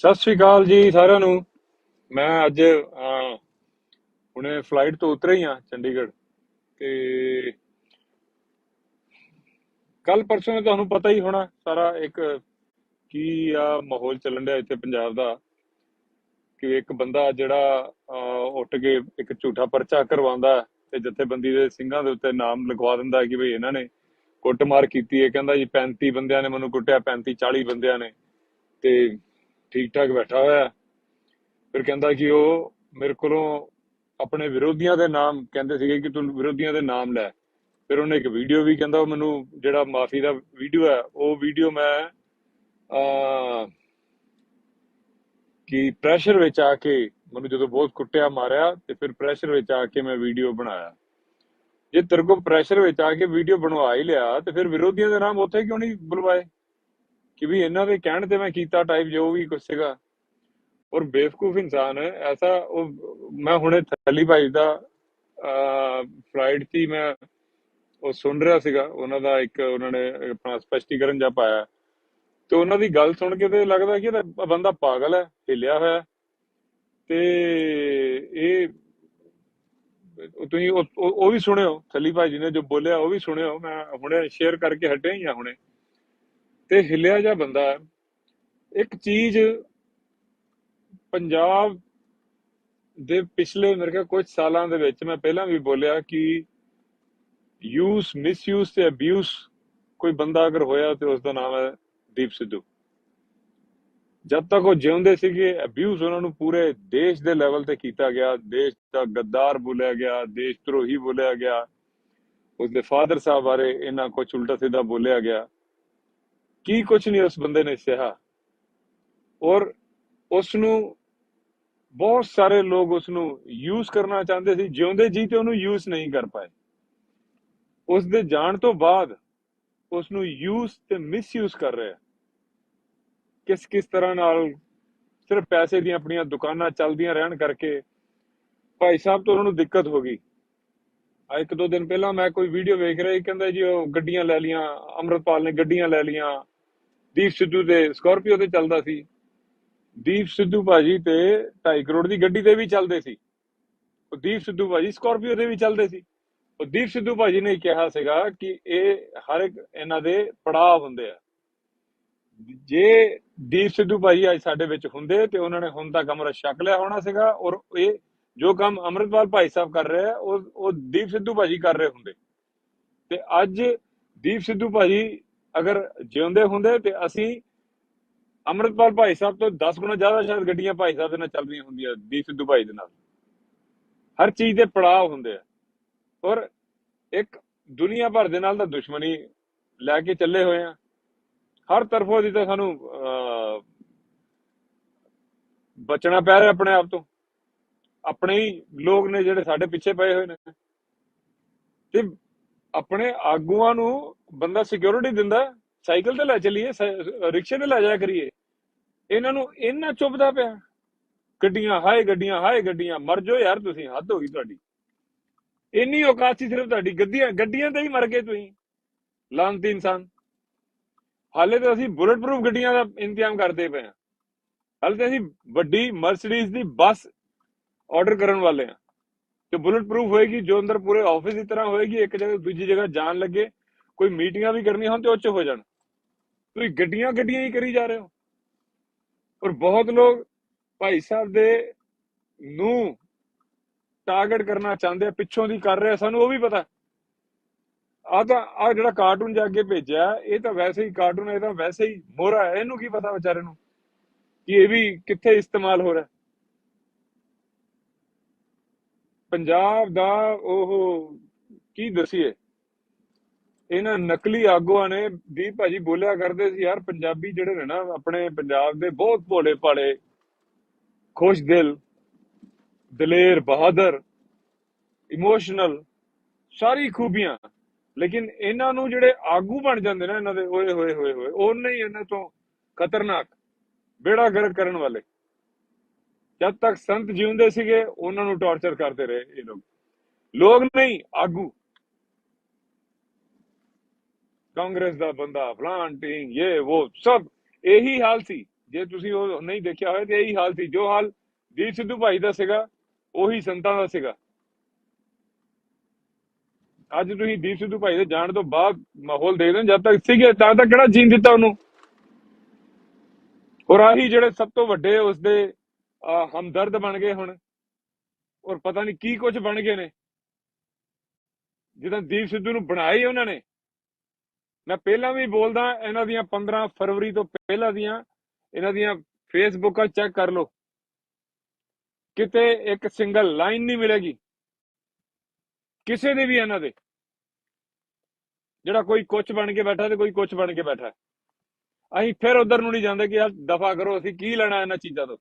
ਸਤਿ ਸ੍ਰੀ ਅਕਾਲ ਜੀ ਸਾਰਿਆਂ ਨੂੰ। ਮੈਂ ਅੱਜ ਹੁਣੇ ਫਲਾਈਟ ਤੋਂ ਉਤਰਿਆ ਹੀ ਆ ਚੰਡੀਗੜ੍ਹ ਤੇ ਕੱਲ ਪਰਸੋਂ ਨੂੰ ਤੁਹਾਨੂੰ ਪਤਾ ਹੀ ਹੋਣਾ ਸਾਰਾ ਇੱਕ ਕੀ ਆ ਮਾਹੌਲ ਚੱਲਣ ਡਿਆ ਇੱਥੇ ਪੰਜਾਬ ਦਾ ਕਿ ਇੱਕ ਬੰਦਾ ਜਿਹੜਾ ਉੱਠ ਕੇ ਇੱਕ ਝੂਠਾ ਪਰਚਾ ਕਰਵਾਉਂਦਾ ਤੇ ਜਥੇਬੰਦੀ ਦੇ ਸਿੰਘਾਂ ਦੇ ਉੱਤੇ ਨਾਮ ਲਿਖਵਾ ਦਿੰਦਾ ਹੈ ਕਿ ਵੀ ਇਹਨਾਂ ਨੇ ਕੁੱਟਮਾਰ ਕੀਤੀ ਹੈ। ਕਹਿੰਦਾ ਜੀ 35 ਬੰਦਿਆਂ ਨੇ ਮੈਨੂੰ ਕੁੱਟਿਆ 35 40 ਬੰਦਿਆਂ ਨੇ ਤੇ ਠੀਕ ਠਾਕ ਬੈਠਾ ਹੋਇਆ। ਫਿਰ ਕਹਿੰਦਾ ਕਿ ਉਹ ਮੇਰੇ ਕੋਲੋਂ ਆਪਣੇ ਵਿਰੋਧੀਆਂ ਦੇ ਨਾਮ ਕਹਿੰਦੇ ਸੀਗੇ ਕਿ ਤੂੰ ਵਿਰੋਧੀਆਂ ਦੇ ਨਾਮ ਲੈ। ਫਿਰ ਉਹਨੇ ਇੱਕ ਵੀਡੀਓ ਵੀ ਕਹਿੰਦਾ ਮੈਨੂੰ ਜਿਹੜਾ ਮਾਫੀ ਦਾ ਵੀਡੀਓ ਹੈ, ਉਹ ਵੀਡੀਓ ਮੈਂ ਆ ਕਿ ਪ੍ਰੈਸ਼ਰ ਵਿੱਚ ਆ ਕੇ ਮੈਨੂੰ ਜਦੋਂ ਬਹੁਤ ਕੁੱਟਿਆ, ਮਾਰਿਆ ਤੇ ਫਿਰ ਪ੍ਰੈਸ਼ਰ ਵਿੱਚ ਆ ਕੇ ਮੈਂ ਵੀਡੀਓ ਬਣਾਇਆ। ਜੇ ਤੇਰੇ ਕੋਲ ਪ੍ਰੈਸ਼ਰ ਵਿੱਚ ਆ ਕੇ ਵੀਡੀਓ ਬਣਵਾ ਹੀ ਲਿਆ ਤੇ ਫਿਰ ਵਿਰੋਧੀਆਂ ਦੇ ਨਾਮ ਉੱਥੇ ਕਿਉਂ ਨਹੀਂ ਬੁਲਵਾਏ? ਕਿ ਵੀ ਇਹਨਾਂ ਦੇ ਕਹਿਣ ਤੇ ਮੈਂ ਕੀਤਾ ਟਾਈਪ ਜੋ ਵੀ ਕੁਛ ਸੀਗਾ। ਔਰ ਬੇਵਕੂਫ ਇਨਸਾਨ ਹੈ, ਐਸਾ ਉਹ ਮੈਂ ਹੁਣੇ ਥੱਲੀ ਭਾਈ ਦਾ ਫਲਾਈਟ ਸੀ, ਮੈਂ ਉਹ ਸੁਣ ਰਿਹਾ ਸੀਗਾ, ਉਹਨਾਂ ਦਾ ਇੱਕ ਉਹਨਾਂ ਨੇ ਆਪਣਾ ਸਪਸ਼ਟੀਕਰਨ ਜਿਹਾ ਪਾਇਆ। ਤੇ ਉਹਨਾਂ ਦੀ ਗੱਲ ਸੁਣ ਕੇ ਤੇ ਲੱਗਦਾ ਕਿ ਇਹ ਬੰਦਾ ਪਾਗਲ ਹੈ, ਹਿੱਲਿਆ ਹੋਇਆ ਤੇ ਇਹ ਤੁਸੀਂ ਉਹ ਉਹ ਵੀ ਸੁਣਿਓ, ਥੱਲੀ ਭਾਈ ਜੀ ਨੇ ਜੋ ਬੋਲਿਆ, ਉਹ ਵੀ ਸੁਣਿਓ। ਮੈਂ ਹੁਣੇ ਸ਼ੇਅਰ ਕਰਕੇ ਹਟਿਆ ਹੀ ਆ ਹੁਣੇ। ਤੇ ਹਿੱਲਿਆ ਜਿਹਾ ਬੰਦਾ ਹੈ। ਇੱਕ ਚੀਜ਼ ਪੰਜਾਬ ਦੇ ਪਿਛਲੇ ਮੇਰੇ ਖਿਆਲ ਕੁਝ ਸਾਲਾਂ ਦੇ ਵਿੱਚ ਮੈਂ ਪਹਿਲਾਂ ਵੀ ਬੋਲਿਆ ਕਿ ਯੂਸ ਮਿਸਯੂਸ ਤੇ ਅਬਿਊਸ ਕੋਈ ਬੰਦਾ ਅਗਰ ਹੋਇਆ ਤੇ ਉਸ ਦਾ ਨਾਮ ਹੈ ਦੀਪ ਸਿੱਧੂ। ਜਦ ਤੱਕ ਉਹ ਜਿਉਂਦੇ ਸੀਗੇ ਅਬਿਊਸ ਉਹਨਾਂ ਨੂੰ ਪੂਰੇ ਦੇਸ਼ ਦੇ ਲੈਵਲ ਤੇ ਕੀਤਾ ਗਿਆ। ਦੇਸ਼ ਦਾ ਗੱਦਾਰ ਬੋਲਿਆ ਗਿਆ, ਦੇਸ਼ ਧਰੋਹੀ ਬੋਲਿਆ ਗਿਆ। ਉਸਦੇ ਫਾਦਰ ਸਾਹਿਬ ਬਾਰੇ ਇਹਨਾਂ ਕੁਝ ਉਲਟਾ ਸਿੱਧਾ ਬੋਲਿਆ ਗਿਆ। ਕੀ ਕੁਝ ਨਹੀਂ ਉਸ ਬੰਦੇ ਨੇ ਸਹਿਆ ਔਰ ਉਸ ਨੂੰ ਬਹੁਤ ਸਾਰੇ ਲੋਕ ਉਸ ਨੂੰ ਯੂਜ਼ ਕਰਨਾ ਚਾਹੁੰਦੇ ਸੀ, ਜਿਉਂਦੇ ਜੀ ਤੇ ਉਹਨੂੰ ਯੂਜ਼ ਨਹੀਂ ਕਰ ਪਾਏ। ਉਸ ਦੇ ਜਾਣ ਤੋਂ ਬਾਅਦ ਉਸ ਨੂੰ ਯੂਜ਼ ਤੇ ਮਿਸਯੂਜ਼ ਕਰ ਰਿਹਾ। ਕਿਸ ਕਿਸ ਤਰ੍ਹਾਂ ਨਾਲ ਸਿਰਫ ਪੈਸੇ ਦੀਆਂ ਆਪਣੀਆਂ ਦੁਕਾਨਾਂ ਚੱਲਦੀਆਂ ਰਹਿਣ ਕਰਕੇ ਭਾਈ ਸਾਹਿਬ ਤੋਂ ਉਹਨਾਂ ਨੂੰ ਦਿੱਕਤ ਹੋ ਗਈ। ਆ ਇੱਕ ਦੋ ਦਿਨ ਪਹਿਲਾਂ ਮੈਂ ਕੋਈ ਵੀਡੀਓ ਵੇਖ ਰਿਹਾ ਸੀ, ਕਹਿੰਦਾ ਜੀ ਉਹ ਗੱਡੀਆਂ ਲੈ ਲੀਆਂ ਅਮਰਪਾਲ ਨੇ ਗੱਡੀਆਂ ਲੈ ਲੀਆਂ। ਦੀਪ ਸਿੱਧੂ ਦੇ ਸਕਾਰਪੀਓ ਤੇ ਚੱਲਦਾ ਸੀ। ਦੀਪ ਸਿੱਧੂ ਭਾਜੀ ਤੇ 2.5 ਕਰੋੜ ਦੀ ਗੱਡੀ ਤੇ ਵੀ ਚੱਲਦੇ ਸੀ। ਉਹ ਦੀਪ ਸਿੱਧੂ ਭਾਜੀ ਸਕਾਰਪੀਓ ਤੇ ਵੀ ਚੱਲਦੇ ਸੀ। ਉਹ ਦੀਪ ਸਿੱਧੂ ਭਾਜੀ ਨੇ ਕਿਹਾ ਸੀਗਾ ਕਿ ਇਹ ਹਰ ਇੱਕ ਇਹਨਾਂ ਦੇ ਪੜਾਅ ਹੁੰਦੇ ਆ। ਜੇ ਦੀਪ ਸਿੱਧੂ ਭਾਜੀ ਅੱਜ ਸਾਡੇ ਵਿੱਚ ਹੁੰਦੇ ਤੇ ਉਹਨਾਂ ਨੇ ਹੁਣ ਤੱਕ ਅਮਰ ਛਕ ਲਿਆ ਹੋਣਾ ਸੀਗਾ ਔਰ ਇਹ ਜੋ ਕੰਮ ਅਮਰਿਤਪਾਲ ਭਾਈ ਸਾਹਿਬ ਕਰ ਰਹੇ ਆ, ਉਹ ਉਹ ਦੀਪ ਸਿੱਧੂ ਭਾਜੀ ਕਰ ਰਹੇ ਹੁੰਦੇ। ਤੇ ਅੱਜ ਦੀਪ ਸਿੱਧੂ ਭਾਜੀ ਅਗਰ ਜਿਉਂਦੇ ਹੁੰਦੇ ਤੇ ਅਸੀਂ ਅਮਰਿਤਪਾਲ ਭਾਈ ਸਾਹਿਬ ਤੋਂ 10 ਗੁਣਾ ਜ਼ਿਆਦਾ ਸ਼ਾਇਦ ਗੱਡੀਆਂ ਭਾਈ ਸਾਹਿਬ ਦੇ ਨਾਲ ਚੱਲ ਰਹੀਆਂ ਹੁੰਦੀਆਂ, ਦੀਪ ਸਿੱਧੂ ਭਾਈ ਦੇ ਨਾਲ। ਹਰ ਚੀਜ਼ ਦੇ ਪੜਾਅ ਹੁੰਦੇ ਆ। ਔਰ ਇੱਕ ਦੁਨੀਆ ਭਰ ਦੇ ਨਾਲ ਤਾਂ ਦੁਸ਼ਮਣੀ ਲੈ ਕੇ ਚੱਲੇ ਹੋਏ ਆ। ਹਰ ਤਰਫੋਂ ਦੀ ਤਾਂ ਸਾਨੂੰ ਬਚਣਾ ਪੈ ਰਿਹਾ ਆਪਣੇ ਆਪ ਤੋਂ। ਆਪਣੇ ਹੀ ਲੋਕ ਨੇ ਜਿਹੜੇ ਸਾਡੇ ਪਿੱਛੇ ਪਏ ਹੋਏ ਨੇ। ਤੇ ਆਪਣੇ ਆਗੂਆਂ ਨੂੰ ਬੰਦਾ ਸਿਕਿਉਰਿਟੀ ਦਿੰਦਾ, ਸਾਈਕਲ ਤੇ ਲੈ ਚੱਲੀਏ ਰਿਕਸ਼ੇ ਤੇ ਲੈ ਜਾਇਆ ਕਰੀਏ। ਇਹਨਾਂ ਨੂੰ ਇੰਨਾ ਚੁੱਭਦਾ ਪਿਆ। ਗੱਡੀਆਂ, ਹਾਏ ਗੱਡੀਆਂ ਹਾਏ ਗੱਡੀਆਂ, ਮਰ ਜਾਓ ਯਾਰ ਤੁਸੀਂ, ਹੱਦ ਹੋ ਗਈ ਤੁਹਾਡੀ। ਇੰਨੀ ਔਕਾਤ ਸੀ ਸਿਰਫ ਤੁਹਾਡੀ। ਗੱਡੀਆਂ ਗੱਡੀਆਂ ਤੇ ਹੀ ਮਰ ਗਏ ਤੁਸੀਂ। ਲਾਂਤੀ ਇਨਸਾਨ। ਹਾਲੇ ਤਾਂ ਅਸੀਂ ਬੁਲਟ ਪ੍ਰੂਫ ਗੱਡੀਆਂ ਦਾ ਇੰਤਜ਼ਾਮ ਕਰਦੇ ਪਏ ਹਾਂ। ਹਾਲੇ ਤਾਂ ਅਸੀਂ ਵੱਡੀ ਮਰਸੀਡੀਜ਼ ਦੀ ਬੱਸ ਆਰਡਰ ਕਰਨ ਵਾਲੇ ਹਾਂ। ਕਿ ਬੁਲਟ ਪ੍ਰੂਫ ਹੋਏਗੀ, ਜੋ ਅੰਦਰ ਪੂਰੇ ਆਫਿਸ ਦੀ ਤਰ੍ਹਾਂ ਹੋਏਗੀ, ਇੱਕ ਜਗ੍ਹਾ ਦੂਜੀ ਜਗ੍ਹਾ ਜਾਣ ਲੱਗੇ, ਕੋਈ ਮੀਟਿੰਗਾਂ ਵੀ ਕਰਨੀਆਂ ਹੋਣ ਤੇ ਉਹ ਹੋ ਜਾਣ। ਤੁਸੀਂ ਗੱਡੀਆਂ ਗੱਡੀਆਂ ਹੀ ਕਰੀ ਜਾ ਰਹੇ ਹੋ। ਔਰ ਬਹੁਤ ਲੋਕ ਭਾਈ ਸਾਹਿਬ ਦੇ ਨੂੰ ਟਾਰਗੇਟ ਕਰਨਾ ਚਾਹੁੰਦੇ ਆ, ਪਿੱਛੋਂ ਦੀ ਕਰ ਰਿਹਾ ਸਾਨੂੰ ਉਹ ਵੀ ਪਤਾ। ਆ ਤਾਂ ਆ ਜਿਹੜਾ ਕਾਰਟੂਨ ਜਾ ਕੇ ਭੇਜਿਆ, ਇਹ ਤਾਂ ਵੈਸੇ ਹੀ ਕਾਰਟੂਨ ਇਹ ਤਾਂ ਵੈਸੇ ਹੀ ਮੋਹਰਾ ਹੈ, ਇਹਨੂੰ ਕੀ ਪਤਾ ਵਿਚਾਰੇ ਨੂੰ ਕਿ ਇਹ ਵੀ ਕਿੱਥੇ ਇਸਤੇਮਾਲ ਹੋ ਰਿਹਾ। ਪੰਜਾਬ ਦਾ ਉਹ ਕੀ ਦਸੀਏ? ਇਹਨਾਂ ਨਕਲੀ ਆਗੂਆਂ ਨੇ ਦੀਪ ਭਾਜੀ ਬੋਲਿਆ ਕਰਦੇ ਸੀ, ਯਾਰ ਪੰਜਾਬੀ ਜਿਹੜੇ ਨੇ ਨਾ ਆਪਣੇ ਪੰਜਾਬ ਦੇ ਬਹੁਤ ਭੋਲੇ ਭਾਲੇ, ਖੁਸ਼ ਦਿਲ, ਦਲੇਰ ਬਹਾਦਰ, ਇਮੋਸ਼ਨਲ, ਸਾਰੀ ਖੂਬੀਆਂ। ਲੇਕਿਨ ਇਹਨਾਂ ਨੂੰ ਜਿਹੜੇ ਆਗੂ ਬਣ ਜਾਂਦੇ ਨੇ ਇਹਨਾਂ ਦੇ, ਓਏ ਹੋਏ ਹੋਏ ਹੋਏ ਉਹਨੇ ਹੀ ਇਹਨਾਂ ਤੋਂ ਖਤਰਨਾਕ, ਬੇੜਾ ਗਰਕ ਕਰਨ ਵਾਲੇ। ਜਦ ਤੱਕ ਸੰਤ ਜਿਉਂਦੇ ਸੀਗੇ, ਉਹਨਾਂ ਨੂੰ ਟਾਰਚਰ ਕਰਦੇ ਰਹੇ ਇਹ ਲੋਕ। ਲੋਕ ਨਹੀਂ, ਆਗੂ। ਕਾਂਗਰਸ ਦਾ ਬੰਦਾ ਫਲਾਨ ਇਹ ਉਹ ਸਭ। ਇਹੀ ਹਾਲ ਸੀ। ਜੇ ਤੁਸੀਂ ਉਹ ਨਹੀਂ ਦੇਖਿਆ ਹੋਇਆ ਤੇ ਇਹੀ ਹਾਲ ਸੀ। ਜੋ ਹਾਲ ਦੀਪ ਸਿੱਧੂ ਭਾਈ ਦਾ ਸੀਗਾ, ਉਹੀ ਸੰਤਾਂ ਦਾ ਸੀਗਾ। ਅੱਜ ਤੁਸੀਂ ਦੀਪ ਸਿੱਧੂ ਭਾਈ ਦੇ ਜਾਣ ਤੋਂ ਬਾਅਦ ਮਾਹੌਲ ਦੇਖਦੇ ਹੋ, ਜਦ ਤੱਕ ਸੀਗੇ, ਤਾਂ ਤੱਕ ਕਿਹੜਾ ਜੀਣ ਦਿੱਤਾ ਉਹਨੂੰ? ਔਰ ਆਹੀ ਜਿਹੜੇ ਸਭ ਤੋਂ ਵੱਡੇ ਉਸਦੇ ਹਮਦਰਦ ਬਣ ਗਏ ਹੁਣ। ਔਰ ਪਤਾ ਨਹੀਂ ਕੀ ਕੁਝ ਬਣ ਗਏ ਨੇ। ਜਿੱਦਾਂ ਦੀਪ ਸਿੱਧੂ ਨੂੰ ਬਣਾਇਆ ਹੀ ਉਹਨਾਂ ਨੇ। ਮੈਂ ਪਹਿਲਾਂ ਵੀ ਬੋਲਦਾ, ਇਹਨਾਂ ਦੀਆਂ 15 ਫਰਵਰੀ ਤੋਂ ਪਹਿਲਾਂ ਦੀਆਂ ਇਹਨਾਂ ਦੀਆਂ ਫੇਸਬੁੱਕਾਂ ਚੈੱਕ ਕਰ ਲਓ। ਕਿਤੇ ਇੱਕ ਸਿੰਗਲ ਲਾਈਨ ਨਹੀਂ ਮਿਲੇਗੀ। ਕਿਸੇ ਦੇ ਵੀ ਇਹਨਾਂ ਦੇ। ਜਿਹੜਾ ਕੋਈ ਕੁਛ ਬਣ ਕੇ ਬੈਠਾ ਤੇ ਕੋਈ ਕੁਛ ਬਣ ਕੇ ਬੈਠਾ। ਅਸੀਂ ਫਿਰ ਉਧਰ ਨੂੰ ਨਹੀਂ ਜਾਂਦੇ ਕਿ ਯਾਰ ਦਫਾ ਕਰੋ, ਅਸੀਂ ਕੀ ਲੈਣਾ ਇਹਨਾਂ ਚੀਜ਼ਾਂ ਤੋਂ।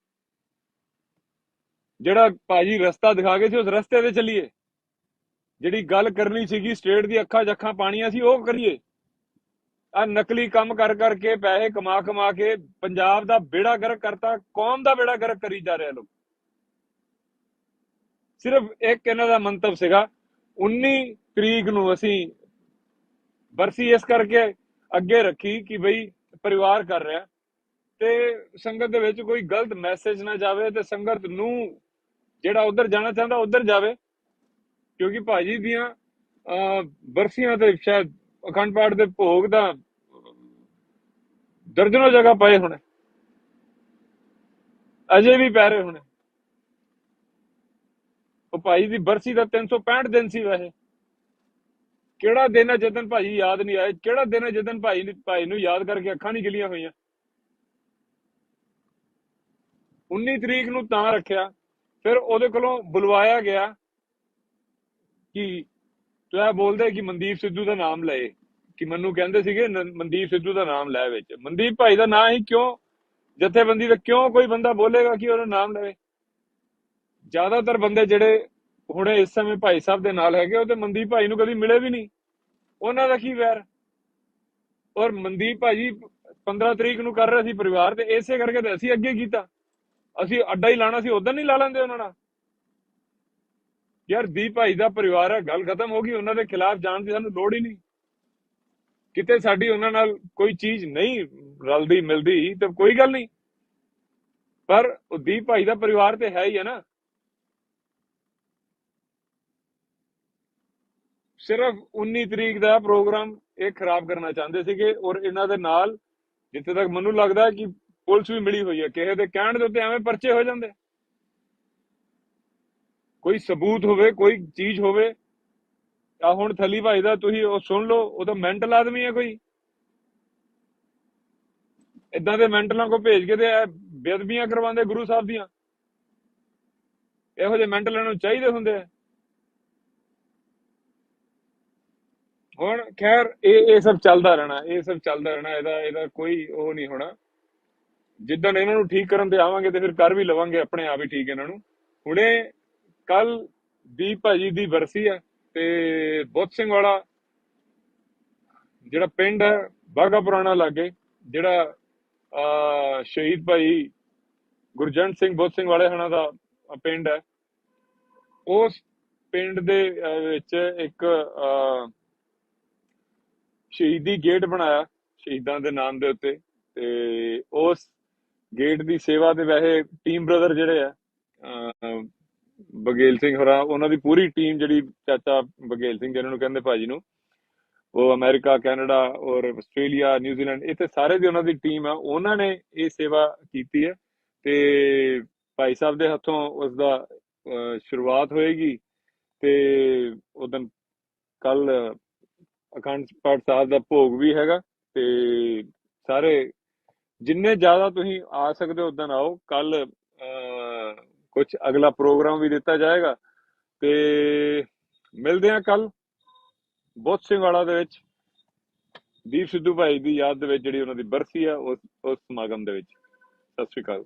ਜਿਹੜਾ ਭਾਜੀ ਰਸਤਾ ਦਿਖਾ ਕੇ ਸੀ, ਉਸ ਰਸਤੇ ਤੇ ਚੱਲੀਏ। ਜਿਹੜੀ ਗੱਲ ਕਰਨੀ ਸੀਗੀ, ਸਟੇਟ ਦੀ ਅੱਖਾਂ ਜੱਖਾਂ ਪਾਣੀਆਂ ਸੀ, ਉਹ ਕਰੀਏ। ਆ ਨਕਲੀ ਕੰਮ ਕਰ ਕਰਕੇ ਪੈਸੇ ਕਮਾ ਕਮਾ ਕੇ ਪੰਜਾਬ ਦਾ ਬੇੜਾ ਗਰਕ ਕਰਤਾ, ਕੌਮ ਦਾ ਬੇੜਾ ਗਰਕ ਕਰੀ ਜਾ ਰਹੇ ਲੋਕ। ਸਿਰਫ ਇੱਕ ਇਹਨਾਂ ਦਾ ਮੰਤਵ ਸੀਗਾ 19 ਤਰੀਕ ਨੂੰ ਅਸੀਂ ਬਰਸੀ ਇਸ ਕਰਕੇ ਅੱਗੇ ਰੱਖੀ ਕਿ ਬਈ ਪਰਿਵਾਰ ਕਰ ਰਿਹਾ ਤੇ ਸੰਗਤ ਦੇ ਵਿੱਚ ਕੋਈ ਗਲਤ ਮੈਸੇਜ ਨਾ ਜਾਵੇ ਤੇ ਸੰਗਤ ਨੂੰ ਜਿਹੜਾ ਉਧਰ ਜਾਣਾ ਚਾਹੁੰਦਾ ਉਧਰ ਜਾਵੇ। ਕਿਉਂਕਿ ਭਾਜੀ ਦੀਆਂ ਬਰਸੀਆਂ ਤੇ ਸ਼ਾਇਦ ਅਖੰਡ ਪਾਠ ਦੇ ਭੋਗ ਦਾ ਦਰਜਨੋਂ ਜਗ੍ਹਾ ਪਏ ਹੋਣੇ। ਅਜੇ ਵੀ ਪੈ ਰਹੇ ਹੋਣੇ। ਉਹ ਭਾਈ ਦੀ ਬਰਸੀ ਦਾ 365 ਦਿਨ ਸੀ ਵੈਸੇ। ਕਿਹੜਾ ਦਿਨ ਹੈ ਜਦੋਂ ਭਾਈ ਯਾਦ ਨਹੀਂ ਆਏ, ਕਿਹੜਾ ਦਿਨ ਹੈ ਜਦੋਂ ਭਾਈ ਨੇ ਭਾਈ ਨੂੰ ਯਾਦ ਕਰਕੇ ਅੱਖਾਂ ਨਹੀਂ ਗਿਲੀਆਂ ਹੋਈਆਂ। 19 ਤਰੀਕ ਨੂੰ ਤਾਂ ਰੱਖਿਆ। ਫਿਰ ਉਹਦੇ ਕੋਲੋਂ ਬੁਲਵਾਇਆ ਗਿਆ ਕਿ ਤੂੰ ਇਹ ਕਿ ਮਨਦੀਪ ਸਿੱਧੂ ਦਾ ਨਾਮ ਲਏ, ਕਿ ਮੈਨੂੰ ਕਹਿੰਦੇ ਸੀਗੇ ਮਨਦੀਪ ਸਿੱਧੂ ਦਾ ਨਾਮ ਲੈ ਵਿੱਚ। ਮਨਦੀਪ ਭਾਈ ਦਾ ਨਾਂ ਹੀ ਕਿਉਂ, ਜਥੇਬੰਦੀ ਦਾ ਕਿਉਂ ਕੋਈ ਬੰਦਾ ਬੋਲੇਗਾ ਕਿ ਉਹਦਾ ਨਾਮ ਲਵੇ? ਜ਼ਿਆਦਾਤਰ ਬੰਦੇ ਜਿਹੜੇ ਹੁਣ ਇਸ ਸਮੇਂ ਭਾਈ ਸਾਹਿਬ ਦੇ ਨਾਲ ਹੈਗੇ, ਉਹ ਤੇ ਮਨਦੀਪ ਭਾਈ ਨੂੰ ਕਦੀ ਮਿਲੇ ਵੀ ਨਹੀਂ। ਉਹਨਾਂ ਦਾ ਕੀ ਵੈਰ? ਔਰ ਮਨਦੀਪ ਭਾਜੀ 15 ਤਰੀਕ ਨੂੰ ਕਰ ਰਿਹਾ ਸੀ ਪਰਿਵਾਰ ਤੇ, ਇਸੇ ਕਰਕੇ ਤੇ ਅਸੀਂ ਅੱਗੇ ਕੀਤਾ। ਅਸੀਂ ਅੱਡਾ ਹੀ ਲਾਣਾ ਸੀ ਉਦੋਂ ਨਹੀਂ ਲਾ ਲੈਂਦੇ ਉਹਨਾਂ ਨਾਲ। ਯਾਰ ਦੀਪ ਭਾਈ ਦਾ ਪਰਿਵਾਰ ਹੈ, ਗੱਲ ਖਤਮ ਹੋ ਗਈ, ਉਹਨਾਂ ਦੇ ਖਿਲਾਫ ਜਾਣ ਦੀ ਸਾਨੂੰ ਲੋੜ ਹੀ ਨਹੀਂ। ਕਿਤੇ ਸਾਡੀ ਉਹਨਾਂ ਨਾਲ ਕੋਈ ਚੀਜ਼ ਨਹੀਂ ਰਲਦੀ, ਮਿਲਦੀ, ਤੇ ਕੋਈ ਗੱਲ ਨਹੀਂ। ਪਰ ਉਹ ਭਾਈ ਦਾ ਪਰਿਵਾਰ ਤੇ ਹੈ ਹੀ ਹੈ ਨਾ। ਸਿਰਫ 19 ਤਰੀਕ ਦਾ ਪ੍ਰੋਗਰਾਮ ਇਹ ਖਰਾਬ ਕਰਨਾ ਚਾਹੁੰਦੇ ਸੀਗੇ, ਔਰ ਇਹਨਾਂ ਦੇ ਨਾਲ ਜਿੱਥੇ ਤੱਕ ਮੈਨੂੰ ਲੱਗਦਾ ਕਿ ਪੁਲਿਸ ਵੀ ਮਿਲੀ ਹੋਈ ਹੈ, ਕਿਸੇ ਦੇ ਕਹਿਣ ਦੇ ਉੱਤੇ ਐਵੇਂ ਪਰਚੇ ਹੋ ਜਾਂਦੇ। ਕੋਈ ਸਬੂਤ ਹੋਵੇ, ਕੋਈ ਚੀਜ਼ ਹੋਵੇ ਆ ਹੁਣ ਥਲੀ ਭਾਈ ਦਾ ਤੁਸੀਂ ਉਹ ਸੁਣ ਲਓ, ਉਹ ਤਾਂ ਮੈਂਟਲ ਆਦਮੀ ਹੈ ਕੋਈ। ਇਦਾਂ ਦੇ ਮੈਂਟਲਾਂ ਕੋ ਭੇਜ ਕੇ ਤੇ ਬੇਅਦਬੀਆਂ ਕਰਵਾਉਂਦੇ ਗੁਰੂ ਸਾਹਿਬ ਦੀਆਂ। ਇਹੋ ਜਿਹੇ ਮੈਂਟਲਾਂ ਨੂੰ ਚਾਹੀਦੇ ਹੁੰਦੇ ਆ। ਹੁਣ ਖੈਰ, ਇਹ ਇਹ ਸਭ ਚੱਲਦਾ ਰਹਿਣਾ, ਇਹ ਸਭ ਚੱਲਦਾ ਰਹਿਣਾ, ਇਹਦਾ ਇਹਦਾ ਕੋਈ ਉਹ ਨਹੀਂ ਹੋਣਾ। ਜਿੱਦਣ ਇਹਨਾਂ ਨੂੰ ਠੀਕ ਕਰਨ ਤੇ ਆਵਾਂਗੇ ਤੇ ਫਿਰ ਕਰ ਵੀ ਲਵਾਂਗੇ ਆਪਣੇ ਆਪ ਹੀ ਠੀਕ ਇਹਨਾਂ ਨੂੰ। ਹੁਣੇ ਕੱਲ ਦੀਪ ਭਾਜੀ ਦੀ ਬਰਸੀ ਹੈ ਤੇ ਬੁੱਧ ਸਿੰਘ ਵਾਲਾ ਜਿਹੜਾ ਪਿੰਡ ਹੈ ਬਾਗਾ ਪੁਰਾਣਾ ਲਾਗੇ ਜਿਹੜਾ ਸ਼ਹੀਦ ਭਾਈ ਗੁਰਜੰਟ ਸਿੰਘ ਬੁੱਧ ਸਿੰਘ ਵਾਲੇ ਹਣਾ ਦਾ ਪਿੰਡ ਹੈ। ਉਸ ਪਿੰਡ ਦੇ ਅਹ, ਵਿੱਚ ਇੱਕ ਸ਼ਹੀਦੀ ਗੇਟ ਬਣਾਇਆ ਸ਼ਹੀਦਾਂ ਦੇ ਨਾਮ ਦੇ ਉੱਤੇ ਤੇ ਉਸ ਗੇਟ ਦੀ ਸੇਵਾ ਦੇ ਵੈਸੇ ਟੀਮ ਬ੍ਰਦਰ ਜਿਹੜੇ ਆ ਬਗੇਲ ਸਿੰਘ ਹੋਰਾ, ਉਹਨਾਂ ਦੀ ਪੂਰੀ ਟੀਮ ਜਿਹੜੀ ਚਾਚਾ ਬਗੇਲ ਸਿੰਘ ਜਿਹਨਾਂ ਨੂੰ ਕਹਿੰਦੇ ਭਾਜੀ ਨੂੰ, ਉਹ ਅਮਰੀਕਾ, ਕੈਨੇਡਾ ਔਰ ਆਸਟ੍ਰੇਲੀਆ ਨਿਊਜ਼ੀਲੈਂਡ ਇੱਥੇ ਸਾਰੇ ਦੀ ਉਹਨਾਂ ਦੀ ਟੀਮ ਆ, ਉਹਨਾਂ ਨੇ ਇਹ ਸੇਵਾ ਕੀਤੀ ਹੈ ਤੇ ਭਾਈ ਸਾਹਿਬ ਦੇ ਹੱਥੋਂ ਉਸ ਦਾ ਸ਼ੁਰੂਆਤ ਹੋਏਗੀ ਤੇ ਉਦੋਂ ਕੱਲ ਅਖੰਡ ਪਾਠ ਸਾਹਿਬ ਦਾ ਭੋਗ ਵੀ ਹੈਗਾ ਤੇ ਸਾਰੇ ਜਿੰਨੇ ਜ਼ਿਆਦਾ ਤੁਸੀਂ ਆ ਸਕਦੇ ਹੋ ਉਦੋਂ ਆਓ। ਕੱਲ ਕੁਝ ਅਗਲਾ ਪ੍ਰੋਗਰਾਮ ਵੀ ਦਿੱਤਾ ਜਾਏਗਾ। ਤੇ ਮਿਲਦੇ ਆ ਕੱਲ ਬੁੱਧ ਸਿੰਘ ਵਾਲਾ ਦੇ ਵਿੱਚ। ਦੀਪ ਸਿੱਧੂ ਭਾਈ ਦੀ ਯਾਦ ਦੇ ਵਿੱਚ ਜਿਹੜੀ ਉਹਨਾਂ ਦੀ ਬਰਸੀ ਆ, ਉਸ ਉਸ ਸਮਾਗਮ ਦੇ ਵਿੱਚ। ਸਤਿ ਸ਼੍ਰੀ ਅਕਾਲ।